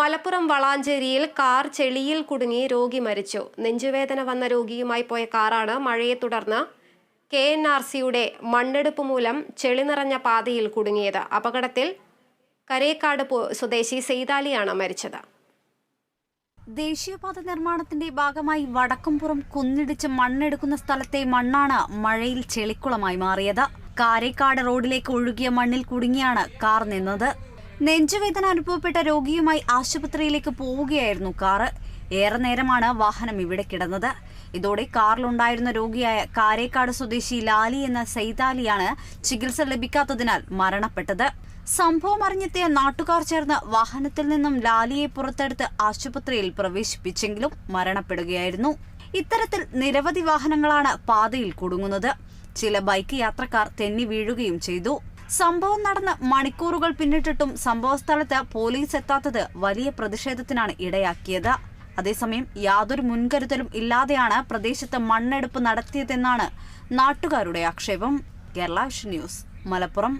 Malappuram വളാഞ്ചേരിയിൽ car ചെളിയിൽ കുടുങ്ങി രോഗി മരിച്ചു. നെഞ്ചുവേദന വന്ന രോഗിയുമായി പോയ കാറാണ് മഴയെ തുടർന്ന് കെ എൻ ആർ സിയുടെ മണ്ണെടുപ്പ് മൂലം ചെളി നിറഞ്ഞ പാതയിൽ കുടുങ്ങിയത്. അപകടത്തിൽ കരേക്കാട് സ്വദേശി സെയ്താലിയാണ് മരിച്ചത്. ദേശീയപാത നിർമ്മാണത്തിന്റെ ഭാഗമായി വടക്കുംപുറം കുന്നിടിച്ച് മണ്ണെടുക്കുന്ന സ്ഥലത്തെ മണ്ണാണ് മഴയിൽ ചെളിക്കുളമായി മാറിയത്. കാരേക്കാട് റോഡിലേക്ക് ഒഴുകിയ മണ്ണിൽ കുടുങ്ങിയാണ് കാർ നിന്നത്. നെഞ്ചുവേദന അനുഭവപ്പെട്ട രോഗിയുമായി ആശുപത്രിയിലേക്ക് പോവുകയായിരുന്നു കാറ്. ഏറെ നേരമാണ് വാഹനം ഇവിടെ കിടന്നത്. ഇതോടെ കാറിലുണ്ടായിരുന്ന രോഗിയായ കാരേക്കാട് സ്വദേശി ലാലി എന്ന സൈതാലിയാണ് ചികിത്സ ലഭിക്കാത്തതിനാൽ മരണപ്പെട്ടത്. സംഭവം അറിഞ്ഞെത്തിയ നാട്ടുകാർ ചേർന്ന് വാഹനത്തിൽ നിന്നും ലാലിയെ പുറത്തെടുത്ത് ആശുപത്രിയിൽ പ്രവേശിപ്പിച്ചെങ്കിലും മരണപ്പെടുകയായിരുന്നു. ഇത്തരത്തിൽ നിരവധി വാഹനങ്ങളാണ് പാതയിൽ കുടുങ്ങുന്നത്. ചില ബൈക്ക് യാത്രക്കാർ തെന്നി വീഴുകയും ചെയ്തു. സംഭവം നടന്ന് മണിക്കൂറുകൾ പിന്നിട്ടിട്ടും സംഭവസ്ഥലത്ത് പോലീസ് എത്താത്തത് വലിയ പ്രതിഷേധത്തിനാണ് ഇടയാക്കിയത്. അതേസമയം യാതൊരു മുൻകരുതലും ഇല്ലാതെയാണ് പ്രദേശത്ത് മണ്ണെടുപ്പ് നടത്തിയതെന്നാണ് നാട്ടുകാരുടെ ആക്ഷേപം. കേരള ന്യൂസ് മലപ്പുറം.